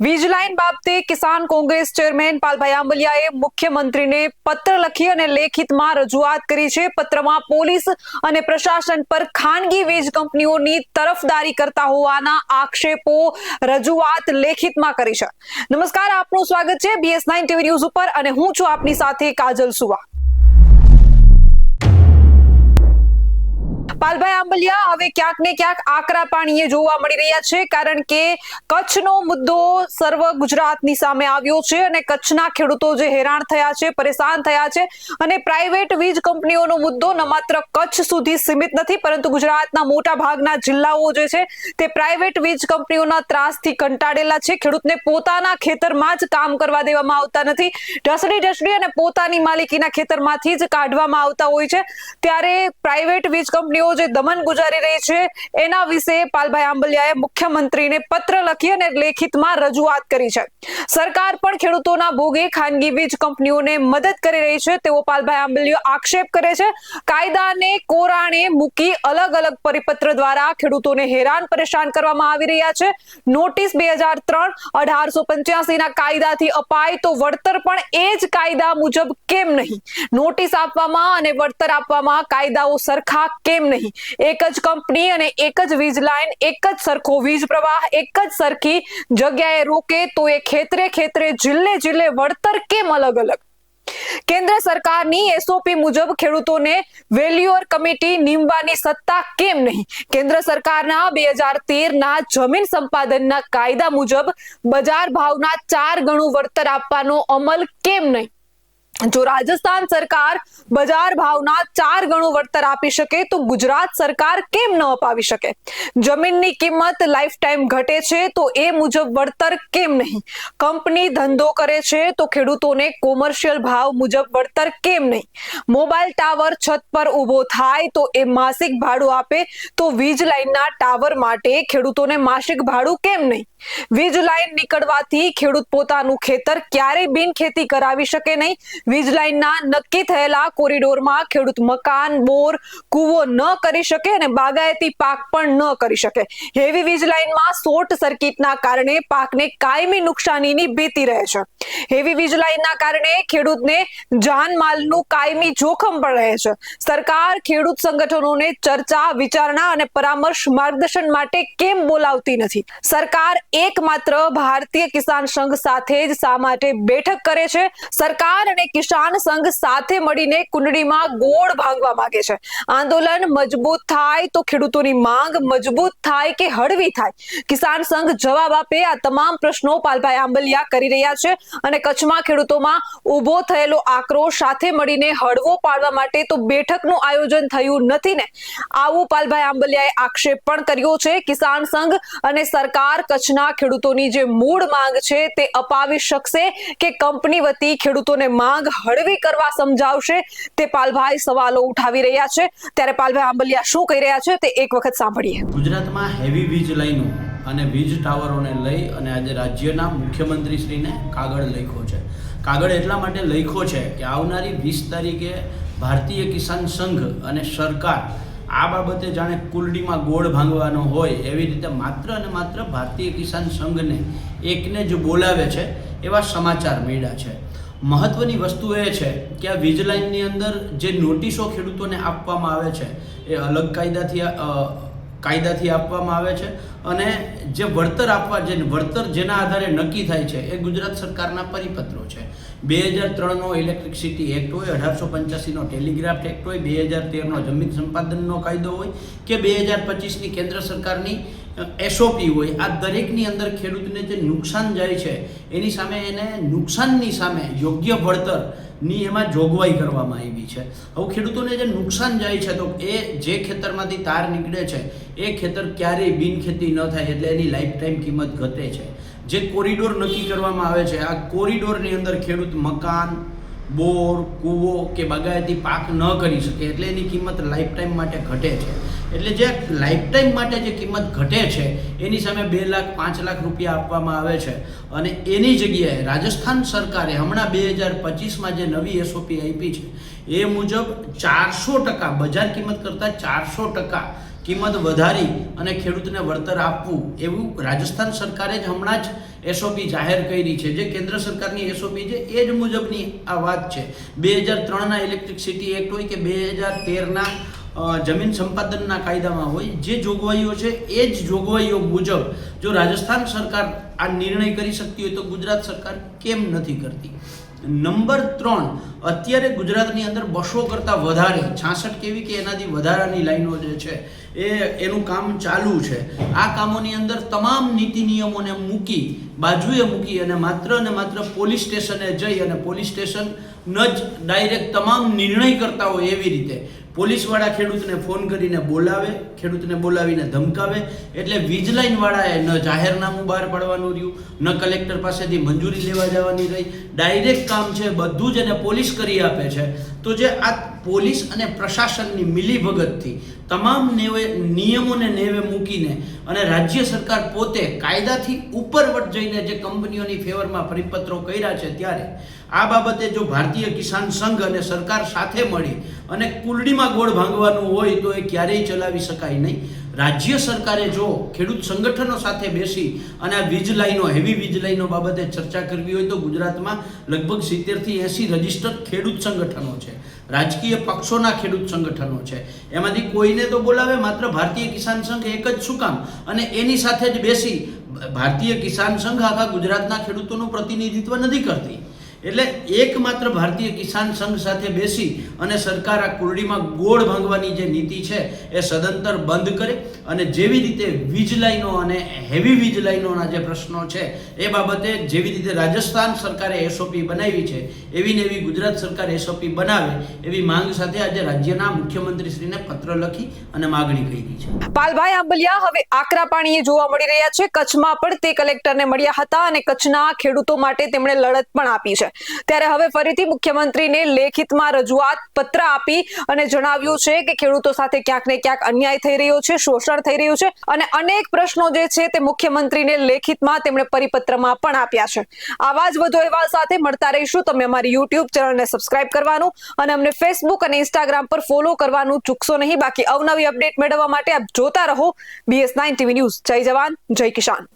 વીજ લાઇન બાબતે કિસાન કોંગ્રેસ ચેરમેન પાલભાઈ આંબલિયાએ મુખ્યમંત્રીને પત્ર લખી અને લેખિતમાં રજૂઆત કરી છે. પત્રમાં પોલીસ અને પ્રશાસન પર ખાનગી વીજ કંપનીઓની તરફદારી કરતા હોવાના આક્ષેપો રજૂઆત લેખિતમાં કરી છે. નમસ્કાર, આપનું સ્વાગત છે બીએસ નાઇન ટીવી ન્યૂઝ ઉપર અને હું છું આપની સાથે કાજલ સુવા. પાલભાઈ આંબલિયા, હવે ક્યાંક ને ક્યાંક આકરા પાણીએ જોવા મળી રહ્યા છે, કારણ કે કચ્છનો મુદ્દો સર્વ ગુજરાતની સામે આવ્યો છે અને કચ્છના ખેડૂતો જે હેરાન થયા છે, પરેશાન થયા છે અને પ્રાઇવેટ વીજ કંપનીઓનો મુદ્દો ન માત્ર કચ્છ સુધી સીમિત નથી, પરંતુ ગુજરાતના મોટા ભાગના જિલ્લાઓ જે છે, તે પ્રાઇવેટ વીજ કંપનીઓના ત્રાસથી કંટાળેલા છે. ખેડૂતને પોતાના ખેતરમાં જ કામ કરવા દેવામાં આવતા નથી. ઢસડી ઢસડી અને પોતાની માલિકીના ખેતરમાંથી જ કાઢવામાં આવતા હોય છે. ત્યારે પ્રાઇવેટ વીજ કંપનીઓ જે દમન ગુજારી રહી છે, એના વિશે પાલભાઈ આંબલિયાએ મુખ્યમંત્રીને પત્ર લખી અને લેખિતમાં રજૂઆત કરી છે. સરકાર પણ ખેડૂતોના ભોગે ખાનગી વીજ કંપનીઓને મદદ કરી રહી છે. તેવો પાલભાઈ આંબલિયો આક્ષેપ કરે છે. કાયદાને કોરાણે મૂકી અલગ અલગ પરિપત્ર દ્વારા ખેડૂતોને હેરાન પરેશાન કરવામાં આવી રહ્યા છે. નોટિસ બે હજાર ત્રણ અઢારસો પંચ્યાસીના કાયદાથી અપાય તો વળતર પણ એ જ કાયદા મુજબ કેમ નહીં? નોટિસ આપવામાં અને વળતર આપવામાં કાયદાઓ સરખા કેમ નહીં? એક જ કંપની અને એક જ વીજ લાઇન, એક જ સરખો વીજ પ્રવાહ, એક જ સરખી જગ્યાએ રોકે તો એ ખેતરે ખેતરે જિલ્લે જિલ્લે વળતર કેમ અલગ અલગ? કેન્દ્ર સરકારની એસઓપી મુજબ ખેડૂતોને વેલ્યુઅર કમિટી નીમવાની સત્તા કેમ નહીં? કેન્દ્ર સરકારના બે હજાર તેરના જમીન સંપાદનના કાયદા મુજબ બજાર ભાવના ચાર ગણું વળતર આપવાનો અમલ કેમ નહીં? જો રાજસ્થાન સરકાર બજાર ભાવના ચાર ગણું વળતર આપી શકે, તો ગુજરાત સરકાર કેમ ન અપાવી શકે? જમીનની કિંમત લાઈફ ટાઈમ ઘટે છે, તો એ મુજબ વળતર કેમ નહીં? કંપની ધંધો કરે છે, તો ખેડૂતોને કોમર્શિયલ ભાવ મુજબ વળતર કેમ નહીં? મોબાઈલ ટાવર છત પર ઊભો થાય, તો એ માસિક ભાડું આપે, તો વીજ લાઈનના ટાવર માટે ખેડૂતોને માસિક ભાડું કેમ નહીં? વીજ લાઈન નીકળવાથી ખેડૂત પોતાનું ખેતર ક્યારે બિન ખેતી કરાવી શકે નહીં. વીજ લાઈનના નક્કી થયેલા કોરિડોરમાં ખેડૂત મકાન, બોર, કૂવો ન કરી શકે અને બાગાયતી પાક પણ ન કરી શકે. હેવી વીજ લાઈનમાં શોર્ટ સર્કિટના કારણે પાકને કાયમી નુકસાનીની ભીતિ રહે છે. હેવી વીજ લાઈનના કારણે ખેડૂતને જાનમાલનું કાયમી જોખમ પણ રહે છે. સરકાર, ખેડૂત સંગઠનોને ચર્ચા, વિચારણા અને પરામર્શ માર્ગદર્શન માટે કેમ બોલાવતી નથી? સરકાર એકમાત્ર ભારતીય કિસાન સંઘ સાથે જ શા માટે બેઠક કરે છે? સરકાર અને કિસાન સંઘ સાથે મળીને કુંડળીમાં ગોળ ભાંગવા માંગે છે. આંદોલન મજબૂત થાય તો ખેડૂતોની માંગ મજબૂત થાય કે હળવી થાય? કિસાન સંઘ જવાબ આપે આ તમામ પ્રશ્નો પાલભાઈ આંબલિયા કરી રહ્યા છે અને કચ્છમાં ખેડૂતોમાં ઊભો થયેલો આક્રોશ સાથે મળીને હળવો પાડવા માટે તો બેઠકનું આયોજન થયું નથી ને? આવું પાલભાઈ આંબલિયાએ આક્ષેપ પણ કર્યો છે. કિસાન સંઘ અને સરકાર કચ્છના ખેડૂતોની જે મૂળ માંગ છે તે અપાવી શકશે કે કંપની વતી ખેડૂતોને માંગ હળવી કરવા સમજાવશે તે પાલભાઈ સવાલો ઉઠાવી રહ્યા છે. ત્યારે પાલભાઈ આંબલિયા શું કહી રહ્યા છે તે એક વખત સાંભળીએ. ગુજરાતમાં હેવી વીજ લાઈનો અને વીજ ટાવરોને લઈ અને આજે રાજ્યના મુખ્યમંત્રીશ્રીને કાગળ લખ્યો છે. કાગળ એટલા માટે લખ્યો છે કે આવનારી વીસ તારીખે ભારતીય કિસાન સંઘ અને સરકાર આ બાબતે જાણે કુલડીમાં ગોળ ભાંગવાનો હોય એવી રીતે માત્ર અને માત્ર ભારતીય કિસાન સંઘને એકને જ બોલાવે છે એવા સમાચાર મળ્યા છે. મહત્વની વસ્તુ એ છે કે આ વીજ લાઇનની અંદર જે નોટિસો ખેડૂતોને આપવામાં આવે છે એ અલગ કાયદાથી કાયદાથી આપવામાં આવે છે અને જે વળતર આપવા જે વળતર જેના આધારે નક્કી થાય છે એ ગુજરાત સરકારના પરિપત્રો છે. બે હજાર ત્રણનો ઇલેક્ટ્રિસિટી એક્ટ હોય, અઢારસો પંચ્યાસીનો ટેલિગ્રાફ એક્ટ હોય, બે હજાર તેરનો જમીન સંપાદનનો કાયદો હોય કે બે હજાર પચીસની કેન્દ્ર સરકારની એસઓપી હોય, આ દરેકની અંદર ખેડૂતને જે નુકસાન જાય છે, એની સામે એને નુકસાનની સામે યોગ્ય વળતરની એમાં જોગવાઈ કરવામાં આવી છે. હવે ખેડૂતોને જે નુકસાન જાય છે, તો એ જે ખેતરમાંથી તાર નીકળે છે, એ ખેતર ક્યારેય બિનખેતી ન થાય એટલે એની લાઈફ ટાઈમ કિંમત ઘટે છે. જે કોરિડોર નક્કી કરવામાં આવે છે, આ કોરિડોરની અંદર ખેડૂત મકાન, બોર, કૂવો કે બાગાયતી પાક ન કરી શકે એટલે એની કિંમત લાઈફ ટાઈમ માટે ઘટે છે. એટલે જે લાઈફ ટાઈમ માટે જે કિંમત ઘટે છે, એની સામે બે લાખ, પાંચ લાખ રૂપિયા આપવામાં આવે છે. અને એની જગ્યાએ રાજસ્થાન સરકારે હમણાં બે હજાર પચીસમાં જે નવી એસઓપી આપી છે, એ મુજબ ચારસો ટકા, બજાર કિંમત કરતાં ચારસો ટકા કિંમત વધારી અને ખેડૂતને વળતર આપવું એવું રાજસ્થાન સરકારે જ હમણાં જ એસઓપી જાહેર કરી છે. જે કેન્દ્ર સરકારની એસઓપી છે, એ જ મુજબની આ વાત છે. બે હજાર ત્રણના ઇલેક્ટ્રિસિટી એક્ટ હોય કે બે હજાર તેરના જમીન સંપાદનના કાયદામાં હોય, જે જોગવાઈઓ છે, એ જ જોગવાઈઓ મુજબ જો રાજસ્થાન સરકાર આ નિર્ણય કરી શકતી હોય તો ગુજરાત સરકાર કેમ નથી કરતી? નંબર ત્રણ, અત્યારે ગુજરાતની અંદર બસો કરતાં વધારે, છાસઠ કેવી કે એનાથી વધારાની લાઈનો જે છે, એ, એનું કામ ચાલુ છે. આ કામોની અંદર તમામ નીતિ નિયમોને મૂકી, બાજુએ મૂકી અને માત્ર અને માત્ર પોલીસ સ્ટેશને જઈ અને પોલીસ સ્ટેશન ન જ ડાયરેક્ટ તમામ નિર્ણય કરતા હોય એવી રીતે પોલીસવાળા ખેડૂતને ફોન કરીને બોલાવે, ખેડૂતને બોલાવીને ધમકાવે, એટલે વીજ લાઇનવાળાએ ન જાહેરનામું બહાર પાડવાનું રહ્યું, ન કલેક્ટર પાસેથી મંજૂરી લેવા જવાની રહી. ડાયરેક્ટ કામ છે, બધું જ એને પોલીસ કરી આપે છે. તો જે આ પોલીસ અને પ્રશાસનની મિલીભગતથી તમામ નેવે નિયમોને નેવે મૂકીને અને રાજ્ય સરકાર પોતે કાયદાથી ઉપરવટ જઈને જે કંપનીઓની ફેવરમાં પરિપત્રો કર્યા છે ત્યારે આ બાબતે જો ભારતીય કિસાન સંઘ અને સરકાર સાથે મળી અને કુલડીમાં ગોળ ભાંગવાનું હોય તો એ ક્યારેય ચલાવી શકાય નહીં. રાજ્ય સરકારે જો ખેડૂત સંગઠનો સાથે બેસી અને આ વીજ લાઈનો, હેવી વીજ લાઈનો બાબતે ચર્ચા કરવી હોય તો ગુજરાતમાં લગભગ સિત્તેરથી એંસી રજિસ્ટર્ડ ખેડૂત સંગઠનો છે. રાજકીય પક્ષોના ખેડૂત સંગઠનો છે. એમાંથી કોઈને તો બોલાવે, માત્ર ભારતીય કિસાન સંઘ એક જ શું કામ? અને એની સાથે જ બેસી ભારતીય કિસાન સંઘ આખા ગુજરાતના ખેડૂતોનું પ્રતિનિધિત્વ નથી કરતી. એટલે એકમાત્ર ભારતીય કિસાન સંઘ સાથે બેસી અને સરકાર આ કુરડીમાં ગોળ ભાંગવાની જે નીતિ છે એ સદંતર બંધ કરે અને જેવી રીતે વીજ લાઈનો અને હેવી વીજ લાઈનોના જે પ્રશ્નો છે એ બાબતે જેવી રીતે રાજસ્થાન સરકારે એસઓપી બનાવી છે, એવી ને એવી ગુજરાત સરકાર એસઓપી બનાવે, એવી માંગ સાથે આજે રાજ્યના મુખ્યમંત્રીશ્રીને પત્ર લખી અને માગણી કરી છે. પાલભાઈ આંબલિયા, હવે આકરા પાણીએ જોવા મળી રહ્યા છે. કચ્છમાં પણ તે કલેક્ટરને મળ્યા હતા અને કચ્છના ખેડૂતો માટે તેમણે લડત પણ આપી છે. ત્યારે હવે ફરીથી મુખ્યમંત્રીને લેખિતમાં રજૂઆત પત્ર આપી અને જણાવ્યું છે કે ખેડૂતો સાથે ક્યાંક ને ક્યાંક અન્યાય થઈ રહ્યો છે, શોષણ થઈ રહ્યું છે અને અનેક પ્રશ્નો જે છે તે મુખ્યમંત્રીને લેખિતમાં તેમણે પરિપત્રમાં પણ આપ્યા છે. આવા જ વધુ અહેવાલ સાથે મળતા રહીશું. તમે અમારી યુટ્યુબ ચેનલને સબસ્ક્રાઇબ કરવાનું અને અમને ફેસબુક અને ઇન્સ્ટાગ્રામ પર ફોલો કરવાનું ચૂકશો નહીં. બાકી અવનવી અપડેટ મેળવવા માટે આપ જોતા રહો. બીએસ નાઇન ટીવી ન્યૂઝ જય જવાન, જય કિસાન.